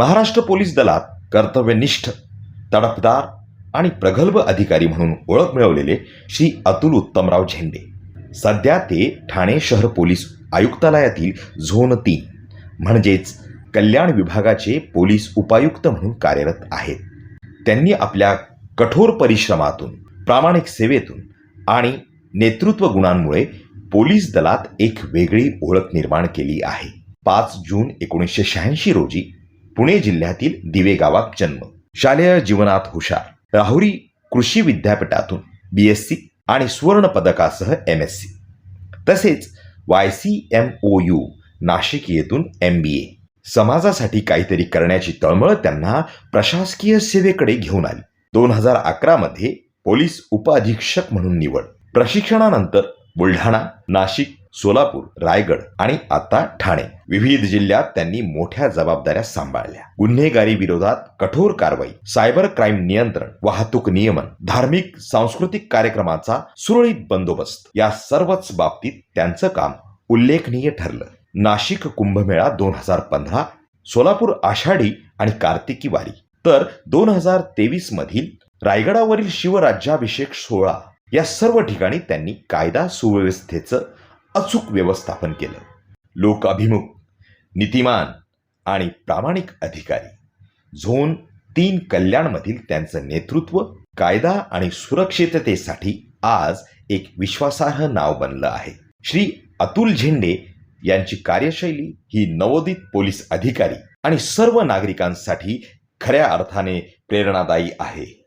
Maharashtra police दलात कर्तव्यनिष्ठ तडफदार आणि प्रगल्भ अधिकारी म्हणून ओळख मिळवलेले श्री अतुल उत्तमराव झेंडे. सध्या ते ठाणे शहर पोलीस आयुक्तालयातील झोन तीन म्हणजेच कल्याण विभागाचे पोलीस उपायुक्त म्हणून कार्यरत आहेत. त्यांनी आपल्या कठोर परिश्रमातून प्रामाणिक सेवेतून आणि नेतृत्व गुणांमुळे पोलीस दलात एक वेगळी ओळख निर्माण केली आहे. पाच जून एकोणीसशे शहाऐंशी रोजी पुणे जिल्ह्यातील दिवे गावात जन्म. शालेय जीवनात हुशार. राहुरी कृषी विद्यापीठातून बी एस सी आणि सुवर्ण पदकासह एम एस सी तसेच Y C M O U Nashik येथून एम बी ए समाजासाठी काहीतरी करण्याची तळमळ त्यांना प्रशासकीय सेवेकडे घेऊन आली. दोन हजार अकरामध्ये पोलीस उपअधीक्षक म्हणून निवड. प्रशिक्षणानंतर बुलढाणा नाशिक सोलापूर रायगड आणि आता ठाणे. विविध जिल्ह्यात त्यांनी मोठ्या जबाबदाऱ्या सांभाळल्या. गुन्हेगारी विरोधात कठोर कारवाई सायबर क्राईम नियंत्रण वाहतूक नियमन धार्मिक सांस्कृतिक कार्यक्रमाचा सुरळीत बंदोबस्त या सर्वच बाबतीत त्यांचं काम उल्लेखनीय ठरलं. नाशिक कुंभमेळा दोन हजार पंधरा सोलापूर आषाढी आणि कार्तिकी वारी. तर दोन हजार तेवीस मधील रायगडावरील शिवराज्याभिषेक सोहळा या सर्व ठिकाणी त्यांनी कायदा सुव्यवस्थेचं अचूक व्यवस्थापन केलं. लोकाभिमुख नीतिमान आणि प्रामाणिक अधिकारी. झोन तीन कल्याणमधील त्यांचं नेतृत्व कायदा आणि सुरक्षिततेसाठी आज एक विश्वासार्ह नाव बनलं आहे. श्री अतुल झेंडे यांची कार्यशैली ही नवोदित पोलीस अधिकारी आणि सर्व नागरिकांसाठी खऱ्या अर्थाने प्रेरणादायी आहे.